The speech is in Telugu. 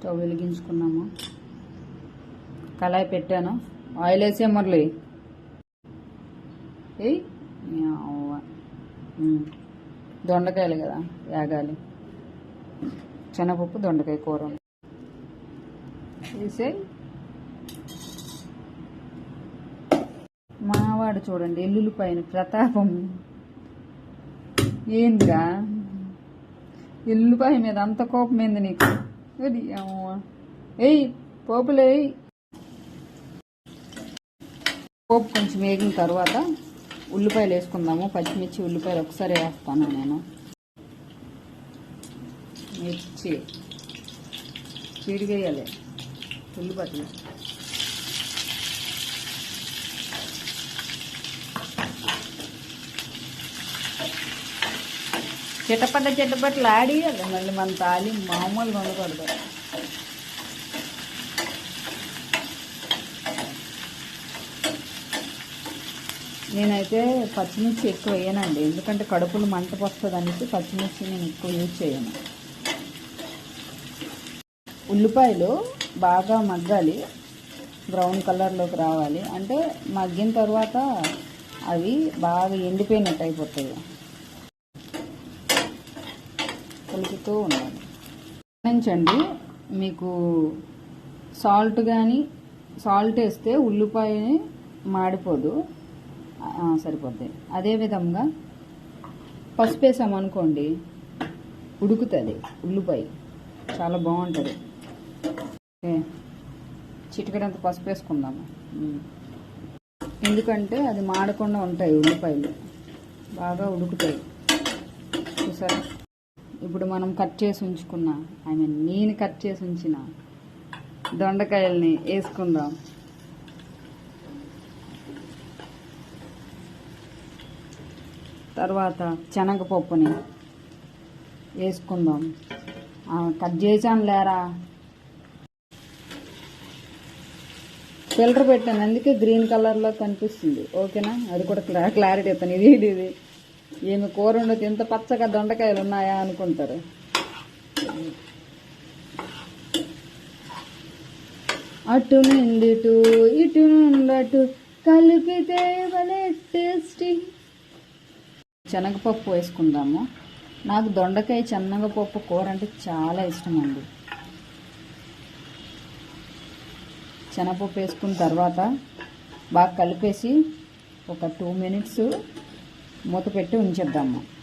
స్టవ్ వెలిగించుకున్నాము. కళాయి పెట్టాను. ఆయిల్ వేసే మురళి. ఏయ్ దొండకాయలు కదా వేగాలి శనగపప్పు దొండకాయ కూర. వేసే. మావాడు చూడండి ఎల్లుల్లి పైన ప్రతాపం. ఏందిరా? ఎల్లుపాయ మీద అంత కోపం ఏంది నీకు? అది అవ్వ. ఏయ్ పోపులే పోపు కొంచెం వేగిన తర్వాత ఉల్లిపాయలు వేసుకుందాము. పచ్చిమిర్చి ఉల్లిపాయలు ఒకసారి వేస్తాను నేను. మిర్చి. వేయాలి ఉల్లిపాయలు. చిట్టపట్ట చిట్టపట్టలు ఆడియాలి మళ్ళీ మన తాలి మామూలుగా ఉండకూడదు. నేనైతే పచ్చిమిర్చి ఎక్కువ వేయనండి. ఎందుకంటే కడుపులు మంట వస్తుంది అనేసి పచ్చిమిర్చి నేను ఎక్కువ యూజ్ చేయను. ఉల్లిపాయలు బాగా మగ్గాలి. బ్రౌన్ కలర్లోకి రావాలి. అంటే మగ్గిన తర్వాత అవి బాగా ఎండిపోయినట్టు అయిపోతాయి. కలుపుతూ ఉండాలి గమనించండి మీకు సాల్ట్ కానీ సాల్ట్ వేస్తే ఉల్లిపాయ మాడిపోదు. సరిపోద్ది. అదేవిధంగా పసుపు వేసామనుకోండి ఉడుకుతుంది ఉల్లిపాయ. చాలా బాగుంటుంది. ఓకే. చిటికడంత పసుపు వేసుకుందాము. ఎందుకంటే అది మాడకుండా ఉంటాయి ఉల్లిపాయలు. బాగా ఉడుకుతాయి. చూసారా? ఇప్పుడు మనం కట్ చేసి ఉంచుకున్న. ఐ మీన్ నేను కట్ చేసి ఉంచిన దొండకాయల్ని వేసుకుందాం. తర్వాత శనగపప్పుని వేసుకుందాం. ఆ, కట్ చేసాను లేరా? ఫిల్టర్ పెట్టాను. అందుకే గ్రీన్ కలర్లో కనిపిస్తుంది. ఓకేనా? అది కూడా క్లారిటీ ఇస్తాను. ఇది ఇది. ఈమె కూర ఉండదు ఇంత పచ్చగా దొండకాయలు ఉన్నాయా అనుకుంటారు. అటు నుండి ఇటు ఇటు నుండి అటు కలిపితే భలే టేస్టీ శనగపప్పు వేసుకుందాము. నాకు దొండకాయ శనగపప్పు కూర అంటే చాలా ఇష్టం అండి శనగపప్పు వేసుకున్న తర్వాత బాగా కలిపేసి ఒక టూ మినిట్స్ మూత పెట్టి ఉంచేద్దాము.